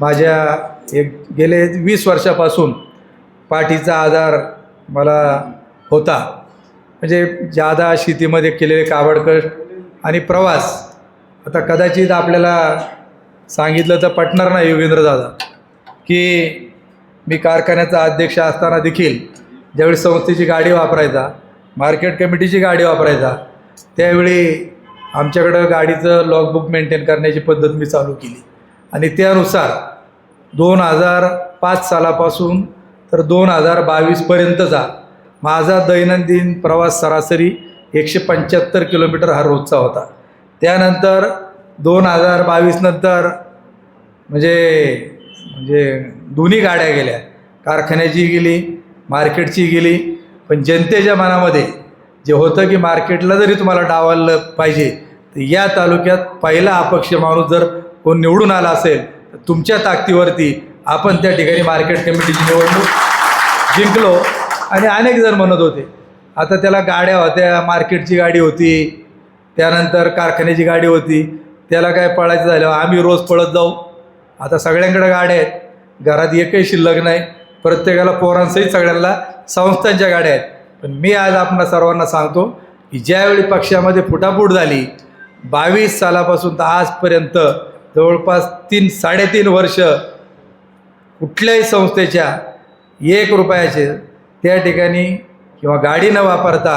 माझ्या एक गेले वीस वर्षापासून पाठीचा आजार मला होता. म्हणजे जादा शेतीमध्ये केलेले कावडकष्ट आणि प्रवास आता कदाचित आपल्याला सांगितलं तर पटणार नाही योगेंद्र दादा की मी कारखान्याचा अध्यक्ष असताना देखील ज्यावेळी संस्थेची गाडी वापरायचा मार्केट कमिटीची गाडी वापरायचा त्यावेळी आमच्याकडं गाडीचं लॉगबुक मेंटेन करण्याची पद्धत मी चालू केली. आणि त्यानुसार दोन हजार पाच सालापासून तर दोन हजार बावीसपर्यंतचा माझा दैनंदिन प्रवास सरासरी एकशे पंच्याहत्तर किलोमीटर हा रोजचा होता. त्यानंतर दोन हजार बावीसनंतर म्हणजे म्हणजे दोन्ही गाड्या गेल्या. कारखान्याची गेली मार्केटची गेली. पण जनतेच्या मनामध्ये जे होतं की मार्केटला जरी तुम्हाला डावललं पाहिजे तर या तालुक्यात पहिला अपक्ष माणूस जर कोण निवडून आला असेल तर तुमच्या ताकदीवरती आपण त्या ठिकाणी मार्केट कमिटीची निवडणूक जिंकलो. आणि अनेक जण म्हणत होते आता त्याला गाड्या होत्या मार्केटची गाडी होती त्यानंतर कारखान्याची गाडी होती त्याला काय पळायचं झालं आम्ही रोज पळत जाऊ. आता सगळ्यांकडे गाड्या आहेत घरात एकही शिल्लक नाही प्रत्येकाला पोरांसहित सगळ्यांना संस्थांच्या गाड्या आहेत. पण मी आज आपण सर्वांना सांगतो की ज्यावेळी पक्षामध्ये फुटाफूट झाली बावीस सालापासून तर आजपर्यंत जवळपास तीन साडेतीन वर्ष कुठल्याही संस्थेच्या एक रुपयाचे त्या ठिकाणी किंवा गाडी न वापरता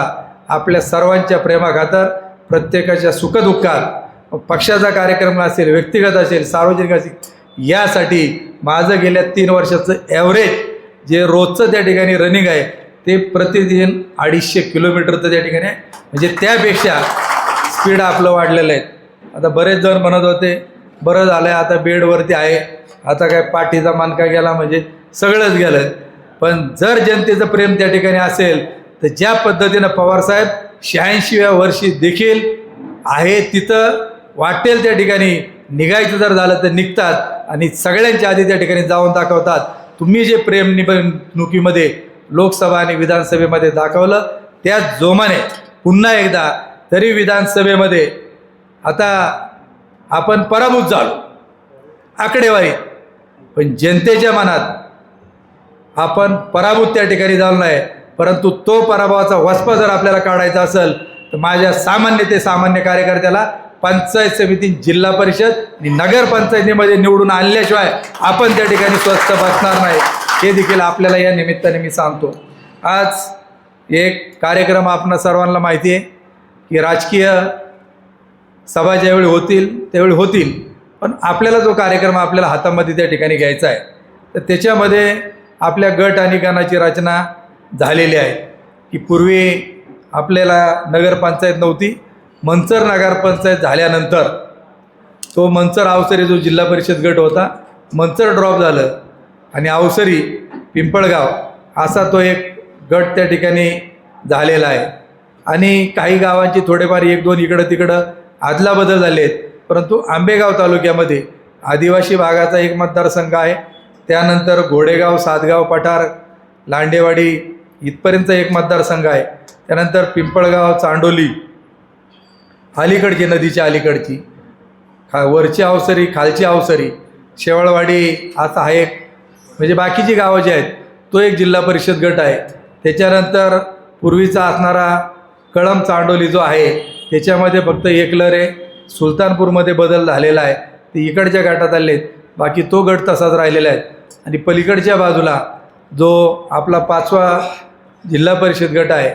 आपल्या सर्वांच्या प्रेमाखातर प्रत्येकाच्या सुखदुःखात पक्षाचा कार्यक्रम असेल व्यक्तिगत असेल सार्वजनिक असेल यासाठी माझं गेल्या तीन वर्षाचं ॲव्हरेज जे रोजचं त्या ठिकाणी रनिंग आहे ते प्रतिदिन अडीचशे किलोमीटरचं त्या ठिकाणी आहे. म्हणजे त्यापेक्षा स्पीड आपलं वाढलेलं आहे. आता बरेच जण म्हणत होते बरं झालं आहे आता बेडवरती आहे. आता काय पाठीचा मानका गेला म्हणजे सगळंच गेलं पण जर जनतेचं प्रेम त्या ठिकाणी असेल तर ज्या पद्धतीनं पवारसाहेब शहाऐंशीव्या वर्षी देखील आहे तिथं वाटेल त्या ठिकाणी निघायचं जर झालं तर निघतात आणि सगळ्यांच्या आधी त्या ठिकाणी जाऊन दाखवतात. तुम्ही जे प्रेम निवडणुकीमध्ये लोकसभा आणि विधानसभेमध्ये दाखवलं त्याच जोमाने पुन्हा एकदा तरी विधानसभेमध्ये आता आपण पराभूत झालो. आकडेवारी. पण जनतेच्या मनात आपण पराभूत त्या ठिकाणी झालो नाही. परंतु तो पराभवाचा वस्प जर आपल्याला काढायचा असेल तर माझ्या सामान्य ते सामान्य कार्यकर्त्याला पंचायत समिती जिल्हा परिषद आणि नगरपंचायतीमध्ये निवडून आणल्याशिवाय आपण त्या ठिकाणी स्वस्त बसणार नाही. हे देखील आपल्याला या निमित्ताने मी सांगतो. आज एक कार्यक्रम आपण सर्वांना माहिती आहे की राजकीय सभा ज्यावेळी होतील त्यावेळी होतील. पण आपल्याला जो कार्यक्रम आपल्याला हातामध्ये त्या ठिकाणी घ्यायचा आहे तर त्याच्यामध्ये आपल्या गट आणि गणाची रचना झालेली आहे. की पूर्वी आपल्याला नगरपंचायत नव्हती मंचर नगरपंचायत झाल्यानंतर तो मंचर अवसरी जो जिल्हा परिषद गट होता मंचर ड्रॉप झालं आणि अवसरी पिंपळगाव असा तो एक गट त्या ठिकाणी झालेला आहे. आणि काही गावांची थोडेफार एक दोन इकडं तिकडं आदला बदल झाले आहेत. परंतु आंबेगाव तालुक्यामध्ये आदिवासी भागाचा एक मतदारसंघ आहे. त्यानंतर घोडेगाव सातगाव पठार लांडेवाडी इथपर्यंत एक मतदारसंघ आहे. त्यानंतर पिंपळगाव चांडोली अलीकडची नदीच्या अलीकडची. खा वरची अवसरी खालची अवसरी शेवळवाडी असा हा एक म्हणजे बाकीची गावं जी आहेत तो एक जिल्हा परिषद गट आहे. त्याच्यानंतर पूर्वीचा असणारा कळम चांडोली जो आहे त्याच्यामध्ये फक्त एकलरे सुलतानपूरमध्ये बदल झालेला आहे. ते इकडच्या गटात आले आहेत बाकी तो गट तसाच राहिलेला आहे. आणि पलीकडच्या बाजूला जो आपला पाचवा जिल्हा परिषद गट आहे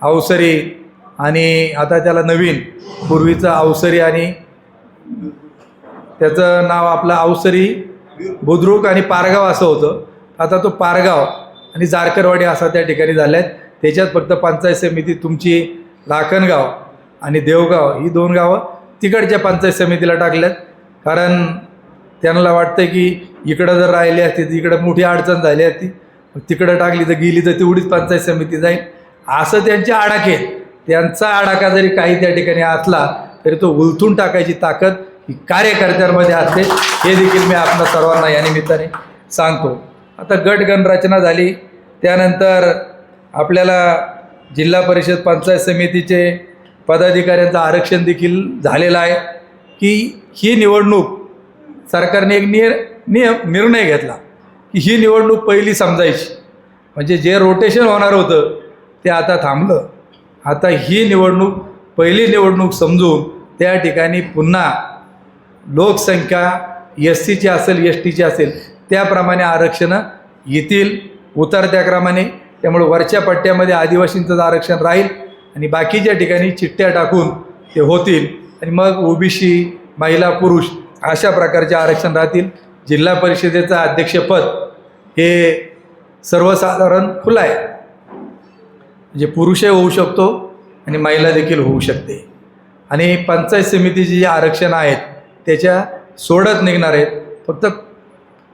अवसरी आणि आता त्याला नवीन पूर्वीचं अवसरी आणि त्याचं नाव आपलं अवसरी बुद्रुक आणि पारगाव असं होतं. आता तो पारगाव आणि जारकरवाडी असा त्या ठिकाणी झाल्या आहेत त्याच्यात फक्त पंचायत समिती तुमची लाखनगाव आणि देवगाव ही दोन गावं तिकडच्या पंचायत समितीला टाकल्यात. कारण त्यांना वाटतं की इकडं जर राहिली असती तर इकडं मोठी अडचण झाली असती. तिकडं टाकली तर गेली तर तेवढीच पंचायत समिती जाईल. असं त्यांचे आडाखे त्यांचा आडाखा जरी काही त्या ठिकाणी असला तरी तो उलथून टाकायची ताकद ही कार्यकर्त्यांमध्ये असते. हे देखील मी आपणा सर्वांना या निमित्ताने सांगतो. आता गट रचना झाली. त्यानंतर आपल्याला जिल्हा परिषद पंचायत समितीचे पदाधिकाऱ्यांचं आरक्षण देखील झालेलं आहे की ही निवडणूक सरकारने एक निर नियम निर्णय घेतला की ही निवडणूक पहिली समजायची. म्हणजे जे रोटेशन होणार होतं ते आता थांबलं. आता ही निवडणूक पहिली निवडणूक समजून त्या ठिकाणी पुन्हा लोकसंख्या एस सीची असेल एस टीची असेल त्याप्रमाणे आरक्षणं येतील. उतरत्या क्रमाने त्यामुळे वरच्या पट्ट्यामध्ये आदिवासींचं आरक्षण राहील. आणि बाकीच्या ठिकाणी चिठ्ठ्या टाकून ते होतील. आणि मग ओबीसी महिला पुरुष अशा प्रकारचे आरक्षण राहतील. जिल्हा परिषदेचं अध्यक्षपद हे सर्वसाधारण खुलं आहे. म्हणजे पुरुषही होऊ शकतो आणि महिला देखील होऊ शकते. आणि पंचायत समितीची जी आरक्षण आहेत त्याच्या सोडत निघणार आहेत. फक्त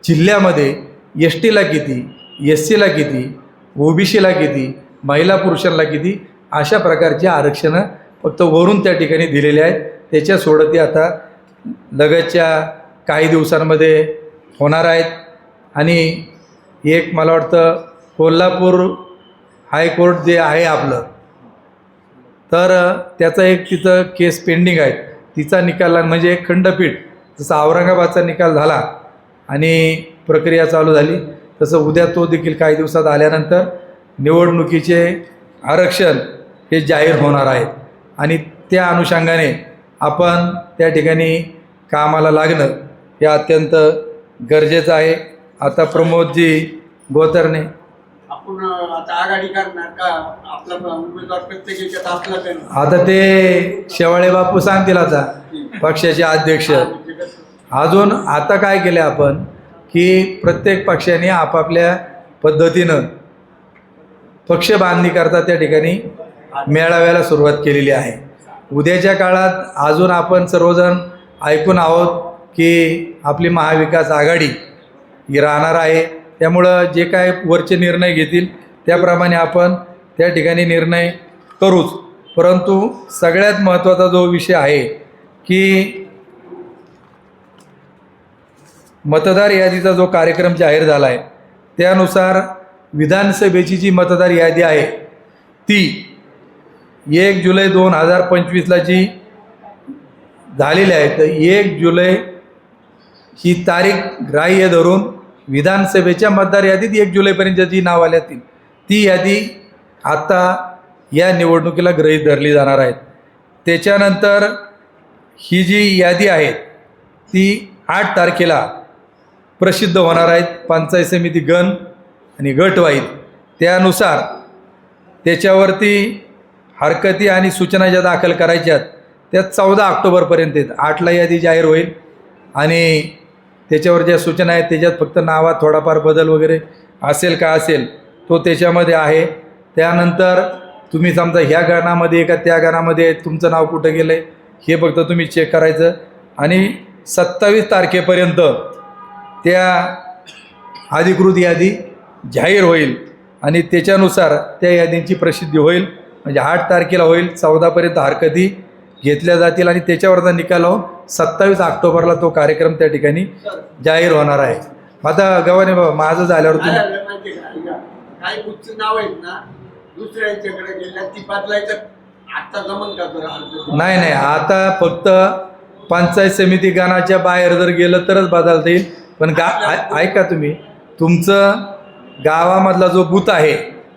जिल्ह्यामध्ये एस टीला किती एस सीला किती ओबीसीला किती महिला पुरुषांना किती अशा प्रकारची आरक्षणं फक्त वरून त्या ठिकाणी दिलेली आहेत. त्याच्या सोडती आता लगतच्या काही दिवसांमध्ये होणार आहेत. आणि एक मला वाटतं कोल्हापूर हायकोर्ट जे आहे आपलं तर त्याचा एक तिथं केस पेंडिंग आहे. तिचा निकाल म्हणजे एक खंडपीठ जसा औरंगाबादचा निकाल झाला आणि प्रक्रिया चालू झाली तसं उद्या तो देखील काही दिवसात आल्यानंतर निवडणुकीचे आरक्षण हे जाहीर होणार आहेत आणि त्या अनुषंगाने आपण त्या ठिकाणी कामाला लागणं हे अत्यंत गरजेचं आहे. आता प्रमोदजी गोतरणे. आपण आता आघाडी करणार का? आपला उमेदवार प्रत्येक याच्यात असला का नाही? आता ते शेवाळे बापू सांगतील आता पक्षाचे अध्यक्ष. अजून आता काय केलं आपण की प्रत्येक पक्षाने आपापल्या पद्धतीनं पक्ष बांधणी करता त्या ठिकाणी. मेळाव्याला सुरुवात केलेली आहे. उद्याच्या काळात अजून आपण सर्वजण ऐकून आहोत की आपली महाविकास आघाडी ही राहणार आहे. त्यामुळं जे काय वरचे निर्णय घेतील त्याप्रमाणे आपण त्या ठिकाणी निर्णय करूच. परंतु सगळ्यात महत्त्वाचा जो विषय आहे की मतदार यादीचा जो कार्यक्रम जाहीर झाला आहे त्यानुसार विधानसभेची जी मतदार यादी आहे ती एक जुलै दोन हजार पंचवीसला जी झालेली आहे तर एक जुलै ही तारीख ग्राह्य धरून विधानसभेच्या मतदार यादीत एक जुलैपर्यंत जी नाव आली ती यादी आता या निवडणुकीला ग्रहीत धरली जाणार आहेत. त्याच्यानंतर ही जी यादी आहे ती आठ तारखेला प्रसिद्ध होणार आहेत पंचायत समिती गण आणि गटवाईज त्यानुसार त्याच्यावरती हरकती आणि सूचना ज्या दाखल करायच्यात त्या चौदा ऑक्टोबरपर्यंत आहेत. आठला यादी जाहीर होईल. आणि त्याच्यावर ज्या सूचना आहेत त्याच्यात फक्त नावात थोडाफार बदल वगैरे असेल का असेल तो त्याच्यामध्ये आहे. त्यानंतर तुम्ही समजा ह्या गणामध्ये का त्या गणामध्ये तुमचं नाव कुठं गेलं आहे हे फक्त तुम्ही चेक करायचं. आणि सत्तावीस तारखेपर्यंत त्या अधिकृत यादी जाहीर होईल. आणि त्याच्यानुसार त्या यादींची प्रसिद्धी होईल. म्हणजे आठ तारखेला होईल चौदापर्यंत हरकती घेतल्या जातील आणि त्याच्यावरचा निकाल लावून सत्तावीस ऑक्टोबरला तो कार्यक्रम त्या ठिकाणी जाहीर होणार आहे. आता गव्हाणे बाबा माझं झाल्यावर तुम्ही नाव आहेत ना दुसऱ्यांच्याकडे गेल्या ती बदलायचं आता जमन का बरं नाही नाही आता फक्त पंचायत समिती गानाच्या बाहेर जर गेलं तरच बदलता येईल. पण गा ऐका तुम्ही तुमचं गावामधला जो बूथ आहे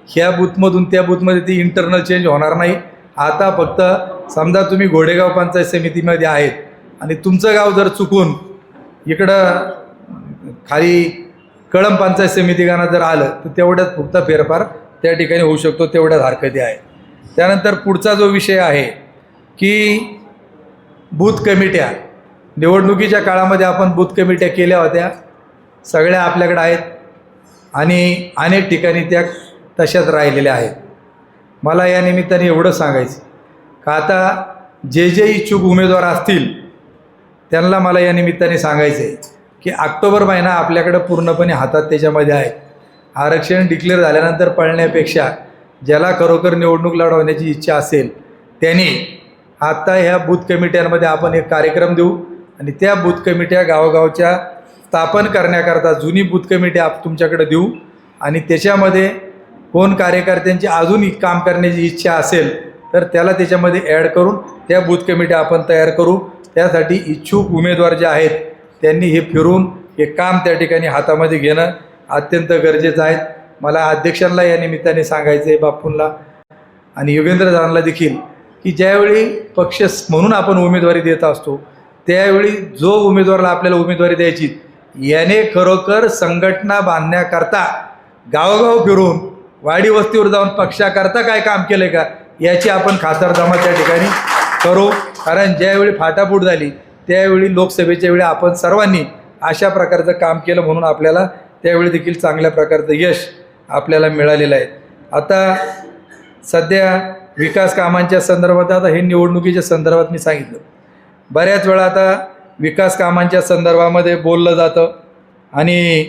ह्या बूथमधून त्या बूथमध्ये ती इंटरनल चेंज होणार नाही. आता फक्त समजा तुम्ही घोडेगाव पंचायत समितीमध्ये आहेत आणि तुमचं गाव जर चुकून इकडं खाली कळम पंचायत समिती गाणं जर आलं तर तेवढ्यात फक्त फेरफार त्या ठिकाणी होऊ शकतो तेवढ्याच हरकती आहे त्यानंतर पुढचा जो विषय आहे की बूथ कमिट्या. निवडणुकीच्या काळामध्ये आपण बूथ कमिट्या केल्या होत्या. सगळ्या आपल्याकडे आहेत आणि अनेक ठिकाणी त्या तशाच राहिलेल्या आहेत. मला या निमित्ताने एवढं सांगायचं का आता जे जे इच्छुक उमेदवार असतील त्यांना मला या निमित्ताने सांगायचं आहे की ऑक्टोबर महिना आपल्याकडं पूर्णपणे हातात त्याच्यामध्ये आहे. आरक्षण डिक्लेअर झाल्यानंतर पळण्यापेक्षा ज्याला खरोखर निवडणूक लढवण्याची इच्छा असेल त्यांनी आत्ता ह्या बूथ कमिट्यांमध्ये आपण एक कार्यक्रम देऊ आणि त्या बूथ कमिट्या गावोगावच्या स्थापन करण्याकरता जुनी बूथ कमिटी आप तुमच्याकडे देऊ आणि त्याच्यामध्ये कोण कार्यकर्त्यांची अजून काम करण्याची इच्छा असेल तर त्याला त्याच्यामध्ये ॲड करून त्या बूथ कमिट्या आपण तयार करू. त्यासाठी इच्छुक उमेदवार जे आहेत त्यांनी हे फिरून हे काम त्या ठिकाणी हातामध्ये घेणं अत्यंत गरजेचं आहे. मला अध्यक्षांना या निमित्ताने सांगायचं आहे बापूंना आणि योगेंद्र दादांना देखील की ज्यावेळी पक्ष म्हणून आपण उमेदवारी देत असतो त्यावेळी जो उमेदवाराला आपल्याला उमेदवारी द्यायची याने खरोखर संघटना बांधण्याकरता गावोगाव फिरून वाडी वस्तीवर जाऊन पक्षाकरता काय काम केलं का? याची आपण खातरजमा त्या ठिकाणी करू. कारण ज्यावेळी फाटाफूट झाली त्यावेळी लोकसभेच्या वेळी आपण सर्वांनी अशा प्रकारचं काम केलं म्हणून आपल्याला त्यावेळी देखील चांगल्या प्रकारचं यश आपल्याला मिळालेलं आहे. आता सध्या विकास कामांच्या संदर्भात आता हे निवडणुकीच्या संदर्भात मी सांगितलं. बऱ्याच वेळा आता विकास कामांच्या संदर्भामध्ये बोललं जातं आणि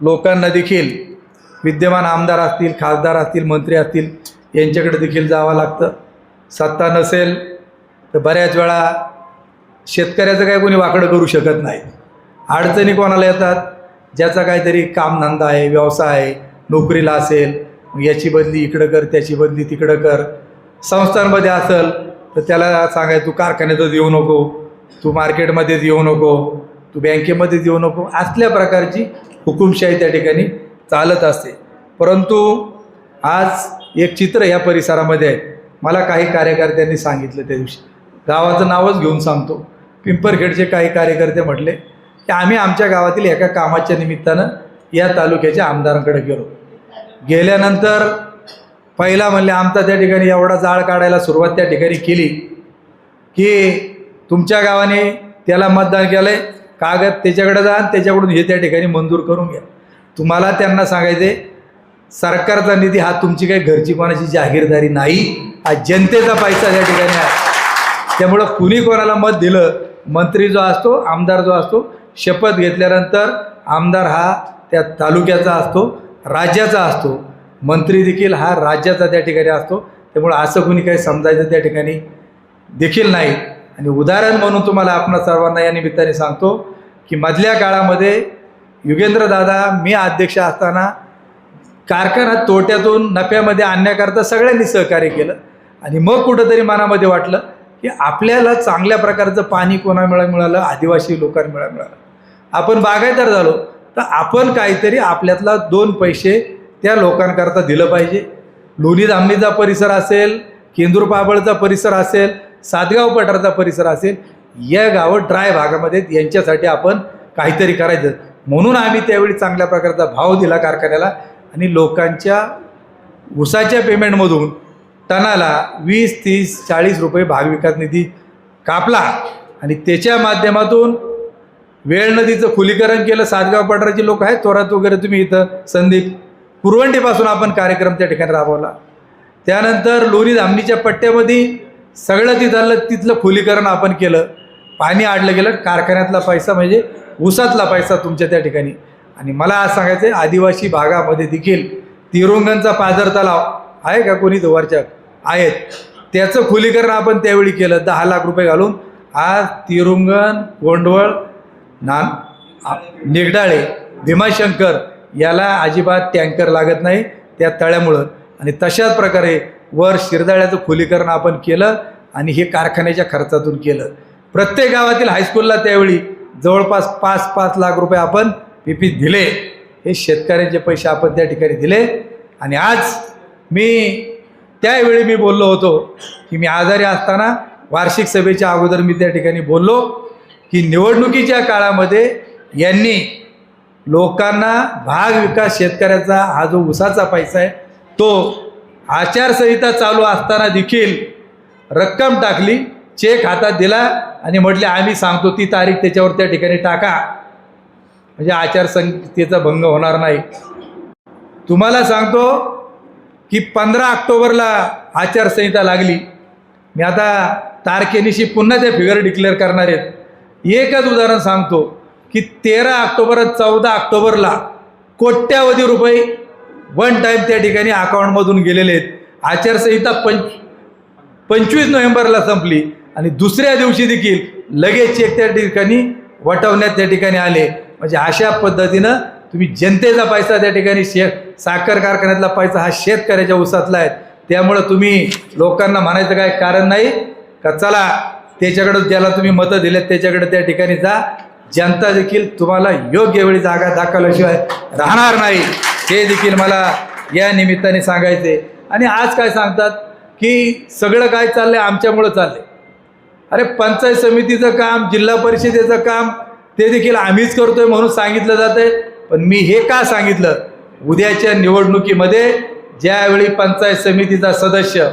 लोकांना देखील विद्यमान आमदार असतील खासदार असतील मंत्री असतील यांच्याकडे देखील जावं लागतं. सत्ता नसेल तर बऱ्याच वेळा शेतकऱ्याचं काय कोणी वाकडं करू शकत नाही. अडचणी कोणाला येतात? ज्याचा काहीतरी कामधंदा आहे व्यवसाय आहे नोकरीला असेल याची बदली इकडं कर त्याची बदली तिकडं कर. संस्थांमध्ये असेल तर त्याला सांगायचं तू कारखान्यातच येऊ नको तू मार्केटमध्येच येऊ नको तू बँकेमध्येच येऊ नको. असल्या प्रकारची हुकुमशाही त्या ठिकाणी चालत असते. परंतु आज एक चित्र या परिसरामध्ये आहे. मला काही कार्यकर्त्यांनी सांगितलं त्या दिवशी. गावाचं नावच घेऊन सांगतो. पिंपरखेडचे काही कार्यकर्ते म्हटले की आम्ही आमच्या गावातील एका कामाच्या निमित्तानं या तालुक्याच्या आमदारांकडे गेलो. गेल्यानंतर पहिला म्हणले आमचा त्या ठिकाणी एवढा जाळ काढायला सुरुवात त्या ठिकाणी केली की तुमच्या गावाने त्याला मतदान केलं आहे कागद त्याच्याकडे जा आणि त्याच्याकडून हे त्या ठिकाणी मंजूर करून घ्या. तुम्हाला त्यांना सांगायचे सरकारचा निधी हा तुमची काही घरची कोणाची जाहीरदारी नाही हा जनतेचा पैसा त्या ठिकाणी आहे. त्यामुळं कुणी कोणाला मत दिलं मंत्री जो असतो आमदार जो असतो शपथ घेतल्यानंतर आमदार हा त्या तालुक्याचा असतो राज्याचा असतो. मंत्री देखील हा राज्याचा त्या ठिकाणी असतो. त्यामुळं असं कुणी काही समजायचं त्या ठिकाणी देखील नाही. आणि उदाहरण म्हणून तुम्हाला आपण सर्वांना या निमित्ताने सांगतो की मधल्या काळामध्ये युगेंद्र दादा मी अध्यक्ष असताना कारखाना तोट्यातून नफ्यामध्ये आणण्याकरता सगळ्यांनी सहकार्य केलं. आणि मग कुठंतरी मनामध्ये वाटलं की आपल्याला चांगल्या प्रकारचं पाणी कोणा मिळा मिळालं? आदिवासी लोकांना मिळा मिळालं. आपण बागायतदार झालो तर आपण काहीतरी आपल्यातला दोन पैसे त्या लोकांकरता दिलं पाहिजे. लोणी धामणीचा परिसर असेल केंदूर पाबळचा परिसर असेल सातगाव पठारचा परिसर असेल या गावं ड्राय भागामध्ये यांच्यासाठी आपण काहीतरी करायचं. म्हणून आम्ही त्यावेळी चांगल्या प्रकारचा भाव दिला कारखान्याला. आणि लोकांच्या ऊसाच्या पेमेंटमधून टनाला वीस तीस चाळीस रुपये भागविकास निधी कापला. आणि त्याच्या माध्यमातून वेळ नदीचं खुलीकरण केलं. सातगाव पठाराचे लोक आहेत थोरात वगैरे तुम्ही इथं संदीप पुरवंडीपासून आपण कार्यक्रम त्या ठिकाणी राबवला. त्यानंतर लोणी धामणीच्या पट्ट्यामध्ये सगळं तिथलं तिथलं खुलीकरण आपण केलं. पाणी आडलं गेलं कारखान्यातला पैसा म्हणजे ऊसातला पैसा तुमच्या त्या ठिकाणी. आणि मला आज सांगायचं आहे आदिवासी भागामध्ये देखील तिरुंगणचा पाझर तलाव आहे का कोणी वरच्या? आहेत. त्याचं खुलीकरण आपण त्यावेळी केलं दहा लाख रुपये घालून. आज तिरुंगण गोंडवळ ना निगडाळे भीमाशंकर याला अजिबात टँकर लागत नाही त्या तळ्यामुळं. आणि तशाच प्रकारे वर शिरदाळ्याचं खुलीकरण आपण केलं आणि हे कारखान्याच्या खर्चातून केलं. प्रत्येक गावातील हायस्कूलला त्यावेळी जवळपास पाच पाच लाख रुपये आपण पीपी दिले. हे शेतकऱ्यांचे पैसे आपण त्या ठिकाणी दिले. आणि आज मी त्यावेळी मी बोललो होतो की मी आजारी असताना वार्षिक सभेच्या अगोदर मी त्या ठिकाणी बोललो की निवडणुकीच्या काळामध्ये यांनी लोकांना भाग विकास शेतकऱ्याचा हा जो उसाचा पैसा आहे तो आचारसंहिता चालू असताना देखील रक्कम टाकली. चेक हातात दिला आणि म्हटले आम्ही सांगतो ती तारीख त्याच्यावर त्या ठिकाणी टाका. म्हणजे आचारसंहितेचा भंग होणार नाही. तुम्हाला सांगतो की पंधरा ऑक्टोबरला आचारसंहिता लागली. मी आता तारखेनिशी पुन्हा ते फिगर डिक्लेअर करणार आहेत. एकच उदाहरण सांगतो की तेरा ऑक्टोबर चौदा ऑक्टोबरला कोट्यावधी रुपये वन टाईम त्या ठिकाणी अकाउंटमधून गेलेले आहेत. आचारसंहिता पंच पंचवीस नोव्हेंबरला संपली. आणि दुसऱ्या दिवशी देखील लगेच चेक त्या ठिकाणी वटवण्यात त्या ठिकाणी आले. म्हणजे अशा पद्धतीनं तुम्ही जनतेचा पैसा त्या ठिकाणी शे साखर कारखान्यातला पैसा हा शेतकऱ्याच्या उसातला आहे. त्यामुळं तुम्ही लोकांना म्हणायचं काय कारण नाही का चला त्याच्याकडं ज्याला तुम्ही मतं दिलेत त्याच्याकडे त्या ठिकाणी जा. जनता देखील तुम्हाला योग्य वेळी जागा दाखवल्याशिवाय राहणार नाही. हे देखील मला या निमित्ताने सांगायचे आणि आज काय सांगतात की सगळं काय चाललंय आमच्यामुळं चाललंय. अरे पंचायत समितीचं काम जिल्हा परिषदेचं काम ते देखील आम्हीच करतोय म्हणून सांगितलं जातंय. पण मी हे का सांगितलं? उद्याच्या निवडणुकीमध्ये ज्यावेळी पंचायत समितीचा सदस्य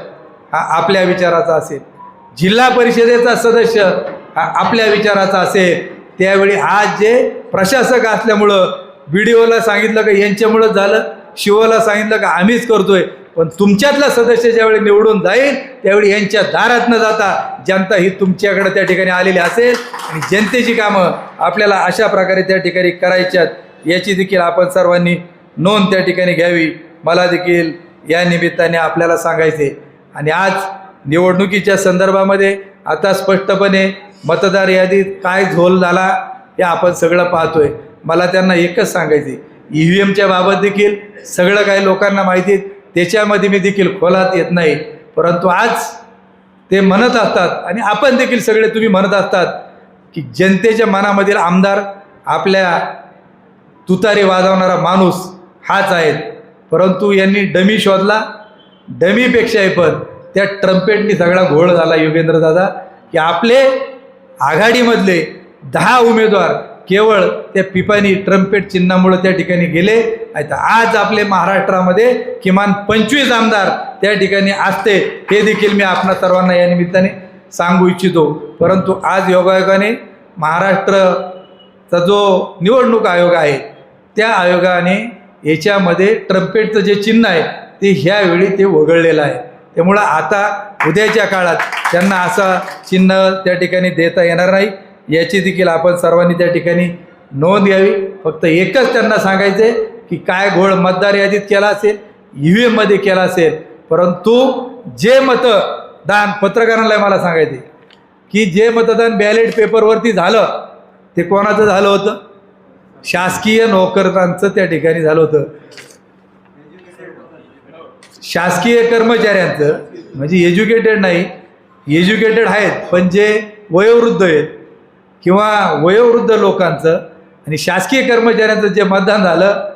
हा आपल्या विचाराचा असेल जिल्हा परिषदेचा सदस्य हा आपल्या विचाराचा असेल त्यावेळी आज जे प्रशासक असल्यामुळं बी डी ओला सांगितलं का यांच्यामुळं झालं शिवला सांगितलं का आम्हीच करतोय. पण तुमच्यातला सदस्य ज्यावेळी निवडून जाईल त्यावेळी यांच्या दारात न जाता जनता ही तुमच्याकडे त्या ठिकाणी आलेली असेल. आणि जनतेची कामं आपल्याला अशा प्रकारे त्या ठिकाणी करायच्यात याची देखील आपण सर्वांनी नोंद त्या ठिकाणी घ्यावी. मला देखील या निमित्ताने आपल्याला सांगायचे आणि आज निवडणुकीच्या संदर्भामध्ये आता स्पष्टपणे मतदार यादीत काय झोल झाला हे आपण सगळं पाहतोय. मला त्यांना एकच सांगायचे ई व्ही एमच्या बाबत देखील सगळं काही लोकांना माहिती त्याच्यामध्ये मी देखील खोलात येत नाही. परंतु आज ते म्हणत असतात आणि आपण देखील सगळे तुम्ही म्हणत असतात की जनतेच्या मनामधील आमदार आपल्या तुतारी वाजवणारा माणूस हाच आहे परंतु यांनी डमी शोधला डमीपेक्षाही पण त्या ट्रम्पेटनी सगळा घोळ झाला योगेंद्र दादा की आपले आघाडीमधले दहा उमेदवार केवळ त्या पिपानी ट्रम्पेट चिन्हामुळे त्या ठिकाणी गेले. आहेत आज आपले महाराष्ट्रामध्ये किमान पंचवीस आमदार त्या ठिकाणी असते. हे देखील मी आपणा सर्वांना या निमित्ताने सांगू इच्छितो. परंतु आज योगायोगाने महाराष्ट्रचा जो निवडणूक आयोग आहे त्या आयोगाने याच्यामध्ये ट्रम्पेटचं जे चिन्ह आहे ते ह्यावेळी ते वगळलेलं आहे. त्यामुळं आता उद्याच्या काळात त्यांना असं चिन्ह त्या ठिकाणी देता येणार नाही. याची देखील आपण सर्वांनी त्या ठिकाणी नोंद घ्यावी. फक्त एकच त्यांना सांगायचे की काय घोळ मतदार यादीत केला असेल ई व्ही एममध्ये केला असेल. परंतु जे मतदान पत्रकारांना मला सांगायचे की जे मतदान बॅलेट पेपरवरती झालं ते कोणाचं झालं होतं? शासकीय नोकरांचं त्या ठिकाणी झालं होतं. शासकीय कर्मचाऱ्यांचं म्हणजे एज्युकेटेड नाही एज्युकेटेड आहेत पण जे वयोवृद्ध आहेत किंवा वयोवृद्ध लोकांचं आणि शासकीय कर्मचाऱ्यांचं जे मतदान झालं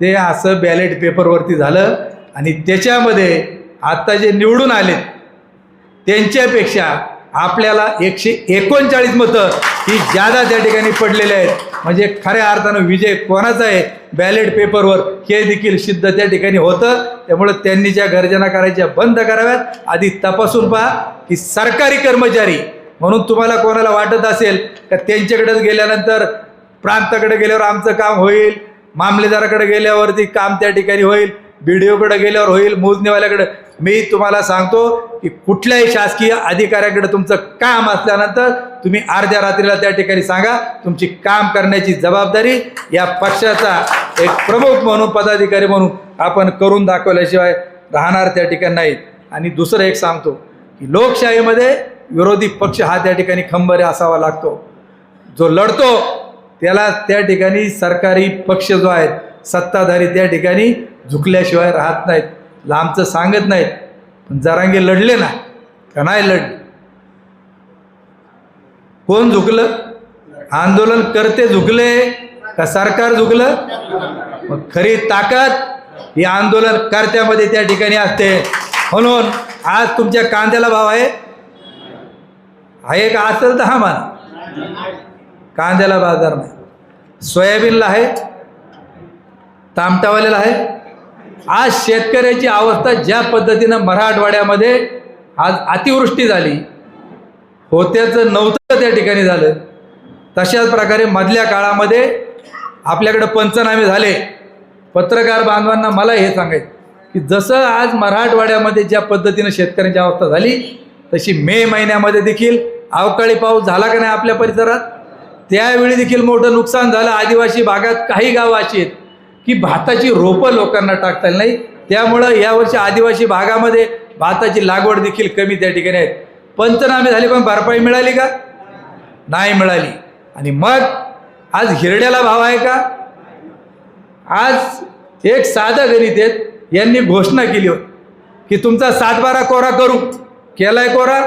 ते असं बॅलेट पेपरवरती झालं आणि त्याच्यामध्ये आत्ता जे निवडून आलेत त्यांच्यापेक्षा आपल्याला एकशे एकोणचाळीस मतं ही जादा त्या ठिकाणी पडलेले आहेत. म्हणजे खऱ्या अर्थानं विजय कोणाचा आहे? बॅलेट पेपरवर हे देखील सिद्ध त्या ठिकाणी होतं. त्यामुळं त्यांनी ज्या गर्जना करायच्या बंद कराव्यात. आधी तपासून पहा की सरकारी कर्मचारी म्हणून तुम्हाला कोणाला वाटत असेल का त्यांच्याकडेच गेल्यानंतर प्रांताकडे गेल्यावर आमचं काम होईल मामलेदाराकडे गेल्यावरती काम त्या ठिकाणी होईल बी डी ओकडे गेल्यावर होईल मोजणीवाल्याकडे? मी तुम्हाला सांगतो की कुठल्याही शासकीय अधिकाऱ्याकडे तुमचं काम असल्यानंतर तुम्ही अर्ध्या रात्रीला त्या ठिकाणी सांगा तुमची काम करण्याची जबाबदारी या पक्षाचा एक प्रमुख म्हणून पदाधिकारी म्हणून आपण करून दाखवल्याशिवाय राहणार त्या ठिकाणी नाहीत. आणि दुसरं एक सांगतो की लोकशाहीमध्ये विरोधी पक्ष हा त्या ठिकाणी खंबरे असावा लागतो. जो लढतो त्याला त्या ठिकाणी सरकारी पक्ष जो आहेत सत्ताधारी त्या ठिकाणी झुकल्याशिवाय राहत नाहीत लांबचं सांगत नाहीत. पण जरांगे लढले ना का नाही लढले. कोण झुकलं? आंदोलन करते झुकले का सरकार झुकलं? मग खरी ताकद ही आंदोलन कर्त्यामध्ये त्या ठिकाणी असते. म्हणून आज तुमच्या कांद्याला भाव आहे आहे का असेल तर हा मान. कांद्याला बाजार नाही. सोयाबीनला आहे. तामटावालेला आहे. आज शेतकऱ्याची अवस्था ज्या पद्धतीनं मराठवाड्यामध्ये आज अतिवृष्टी झाली होत्याचं नव्हतं त्या ठिकाणी झालं. तशाच प्रकारे मधल्या काळामध्ये आपल्याकडं पंचनामे झाले. पत्रकार बांधवांना मला हे सांगायचं की जसं आज मराठवाड्यामध्ये ज्या पद्धतीनं शेतकऱ्यांची अवस्था झाली तशी मे महिन्यामध्ये देखील अवकाळी पाऊस झाला का नाही आपल्या परिसरात? त्यावेळी देखील मोठं नुकसान झालं. आदिवासी भागात काही गावं अशी आहेत की भाताची रोपं लोकांना टाकता येईल नाही त्यामुळं यावर्षी आदिवासी भागामध्ये भाताची लागवड देखील कमी त्या ठिकाणी आहेत पंचनामे झाले पण भरपाई मिळाली का? नाही मिळाली. आणि मग आज हिरड्याला भाव आहे का? आज एक साधं गणित आहेत. यांनी घोषणा केली होती की तुमचा सातबारा कोरा करू. केलाय कोरा?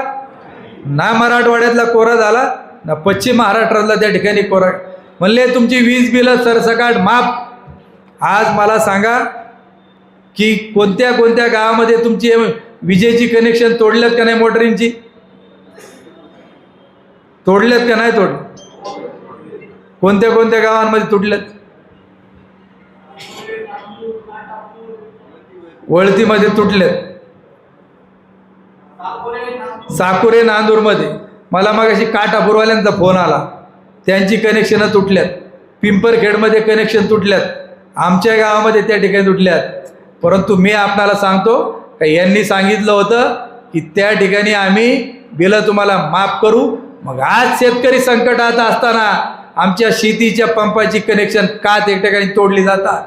ना मराठवाड्यातला कोरा झाला ना पश्चिम महाराष्ट्रातला त्या ठिकाणी कोरा. म्हणले तुमची वीज बिलं सरसकाट माफ. आज मला सांगा की कोणत्या कोणत्या गावामध्ये तुमची विजेची कनेक्शन तोडल्यात का नाही मोटरींची? तोडल्यात का नाही तोड? कोणत्या कोणत्या गावांमध्ये तुटल्यात? वळतीमध्ये तुटल्यात. चाकुरे नांदूरमध्ये. मला मग अशी काटापूरवाल्यांचा फोन आला. त्यांची कनेक्शनं तुटल्यात. पिंपरखेडमध्ये कनेक्शन तुटल्यात. आमच्या गावामध्ये त्या ठिकाणी तुटल्यात. परंतु मी आपणाला सांगतो का यांनी सांगितलं होतं की त्या ठिकाणी आम्ही बिलं तुम्हाला माफ करू. मग आज शेतकरी संकटात असताना आमच्या शेतीच्या पंपाची कनेक्शन का त्या ठिकाणी तोडली जातात?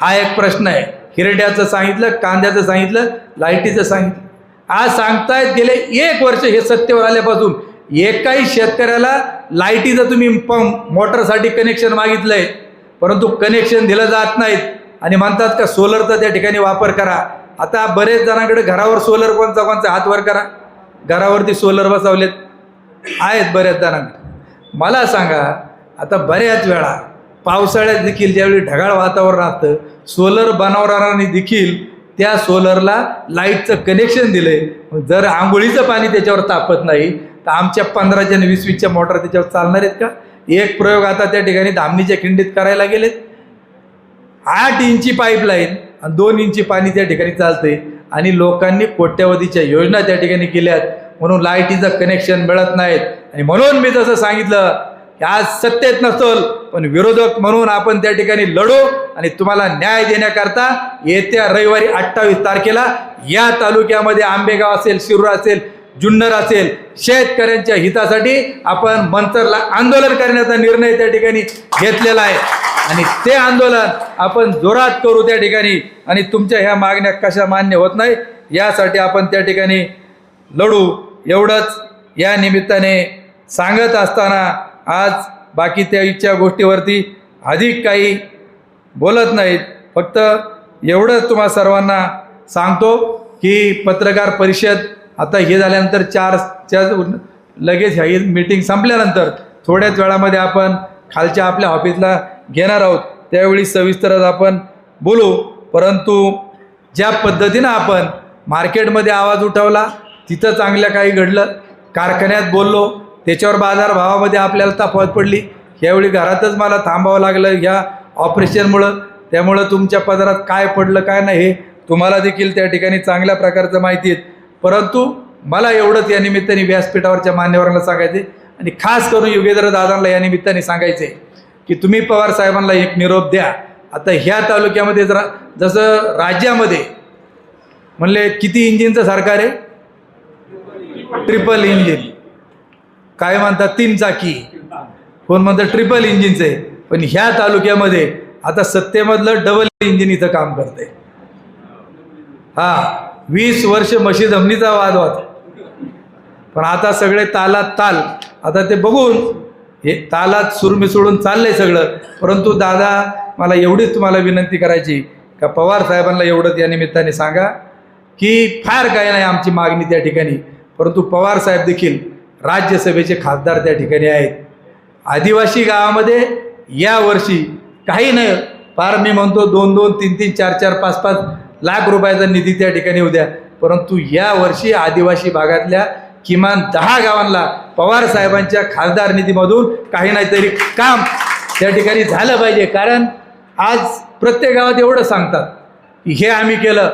हा एक प्रश्न आहे. हिरड्याचं सांगितलं कांद्याचं सांगितलं लाईटीचं सांगितलं. आज सांगतायत गेले एक वर्ष हे सत्तेवर आल्यापासून. एकाही शेतकऱ्याला लाईटीचं तुम्ही पंप मोटरसाठी कनेक्शन मागितलंय परंतु कनेक्शन दिलं जात नाहीत आणि म्हणतात का सोलरचा त्या ठिकाणी वापर करा. आता बरेच जणांकडे घरावर सोलर कोणचा कोणचा हात वर करा. घरावरती सोलर बसवलेत. आहेत बऱ्याच जणांकडे. मला सांगा आता बऱ्याच वेळा पावसाळ्यात देखील ज्यावेळी ढगाळ वातावरण असतं सोलर बनवणाऱ्यांनी देखील त्या सोलरला लाईटचं कनेक्शन दिलं आहे जर आंघोळीचं पाणी त्याच्यावर तापत नाही तर आमच्या पंधराच्या आणि वीस वीसच्या मोटर त्याच्यावर चालणार आहेत का? एक प्रयोग आता त्या ठिकाणी धामणीच्या खिंडीत करायला गेलेत. आठ इंची पाईपलाईन आणि दोन इंची पाणी त्या ठिकाणी चालते आणि लोकांनी कोट्यावधीच्या योजना त्या ठिकाणी केल्यात. म्हणून लाईटीचं कनेक्शन मिळत नाहीत. आणि म्हणून मी जसं सांगितलं आज सत्तेत नसल पण विरोधक म्हणून आपण त्या ठिकाणी लढू आणि तुम्हाला न्याय देण्याकरता येत्या रविवारी अठ्ठावीस तारखेला या तालुक्यामध्ये आंबेगाव असेल शिरूर असेल जुन्नर असेल शेतकऱ्यांच्या हितासाठी आपण मंचरला आंदोलन करण्याचा निर्णय त्या ठिकाणी घेतलेला आहे. आणि ते आंदोलन आपण जोरात करू त्या ठिकाणी आणि तुमच्या ह्या मागण्या कशा मान्य होत नाही यासाठी आपण त्या ठिकाणी लढू. एवढंच या निमित्ताने सांगत असताना आज बाकी त्याच्या गोष्टीवरती अधिक काही बोलत नाहीत. फक्त एवढंच तुम्हा सर्वांना सांगतो की पत्रकार परिषद आता हे झाल्यानंतर चारच्या लगेच ह्या मीटिंग संपल्यानंतर थोड्याच वेळामध्ये आपण खालच्या आपल्या ऑफिसला घेणार आहोत. त्यावेळी सविस्तरच आपण बोलू. परंतु ज्या पद्धतीनं आपण मार्केटमध्ये आवाज उठवला तिथं चांगल्या काही घडलं. कारखान्यात बोललो त्याच्यावर बाजारभावामध्ये आपल्याला तफावत पडली. यावेळी घरातच मला थांबावं लागलं ह्या ऑपरेशनमुळं. त्यामुळं तुमच्या पदरात काय पडलं काय नाही हे तुम्हाला देखील त्या ठिकाणी चांगल्या प्रकारचं माहिती आहे. परंतु मला एवढंच या निमित्ताने व्यासपीठावरच्या मान्यवरांना सांगायचे आणि खास करून योगेंद्र दादांना या निमित्ताने सांगायचे की तुम्ही पवार साहेबांना एक निरोप द्या. आता ह्या तालुक्यामध्ये जरा जसं राज्यामध्ये म्हणले किती इंजिनचं सरकार आहे? Triple engine. काय म्हणतात? तीन चाकी. कोण म्हणतात ट्रिपल इंजिनचं आहे. पण ह्या तालुक्यामध्ये आता सत्तेमधलं डबल इंजिन इथं काम करते हा वीस वर्ष म्हशी जमनीचा वाद होता. पण आता सगळे तालात ताल. आता ते बघून हे तालात सुरमी सोडून चाललंय सगळं. परंतु दादा मला एवढीच तुम्हाला विनंती करायची का? पवार साहेबांना एवढंच या निमित्ताने सांगा की फार काही नाही आमची मागणी त्या ठिकाणी. परंतु पवार साहेब देखील राज्यसभेचे खासदार त्या ठिकाणी आहेत. आदिवासी गावामध्ये यावर्षी काही नाही फार मी म्हणतो दोन दोन तीन तीन चार चार पाच पाच लाख रुपयाचा निधी त्या ठिकाणी उद्या परंतु यावर्षी आदिवासी भागातल्या किमान दहा गावांना पवार साहेबांच्या खासदार निधीमधून काही नाहीतरी काम त्या ठिकाणी झालं पाहिजे. कारण आज प्रत्येक गावात एवढं सांगतात की हे आम्ही केलं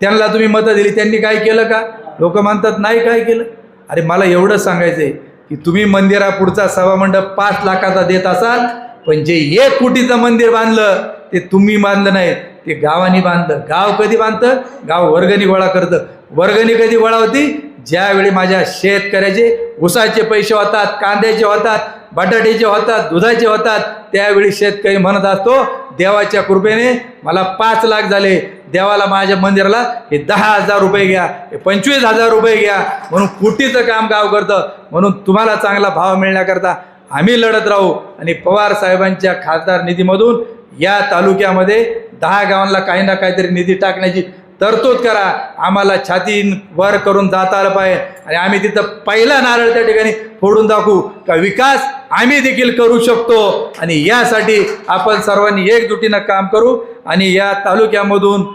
त्यांना तुम्ही मतं दिली त्यांनी काय केलं का? लोक म्हणतात नाही काय केलं. अरे मला एवढंच सांगायचं आहे की तुम्ही मंदिरापुढचा सभामंडप पाच लाखाचा देत असाल पण जे एक कोटीचं मंदिर बांधलं ते तुम्ही बांधलं नाही ते गावानी बांधलं. गाव कधी बांधतं? गाव वर्गणी गोळा करतं. वर्गणी कधी गोळा होती? ज्यावेळी माझ्या शेतकऱ्याचे उसाचे पैसे होतात कांद्याचे होतात बटाट्याचे होतात दुधाचे होतात त्यावेळी शेतकरी म्हणत असतो देवाच्या कृपेने मला पाच लाख झाले. देवाला माझ्या मंदिराला हे दहा हजार रुपये घ्या हे पंचवीस हजार रुपये घ्या. म्हणून कुटीचं काम गाव करतं. म्हणून तुम्हाला चांगला भाव मिळण्याकरता आम्ही लढत राहू. आणि पवार साहेबांच्या खासदार निधीमधून या तालुक्यामध्ये दहा गावांना काही ना काहीतरी निधी टाकण्याची तरतूद करा. आम्हाला छाती वर करून जाता आलं पाहिजे. आणि आम्ही तिथं पहिला नारळ त्या ठिकाणी फोडून दाखवू. का विकास आम्ही देखील करू शकतो. आणि यासाठी आपण सर्वांनी एकजुटीनं काम करू. आणि या तालुक्यामधून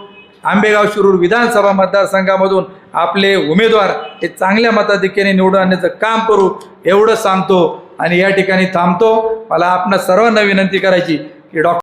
आंबेगाव शिरूर विधानसभा मतदारसंघामधून आपले उमेदवार हे चांगल्या मताधिक्याने निवडून आणण्याचं काम करू एवढं सांगतो. आणि या ठिकाणी थांबतो. मला आपणा सर्वांना विनंती करायची की डॉक्टर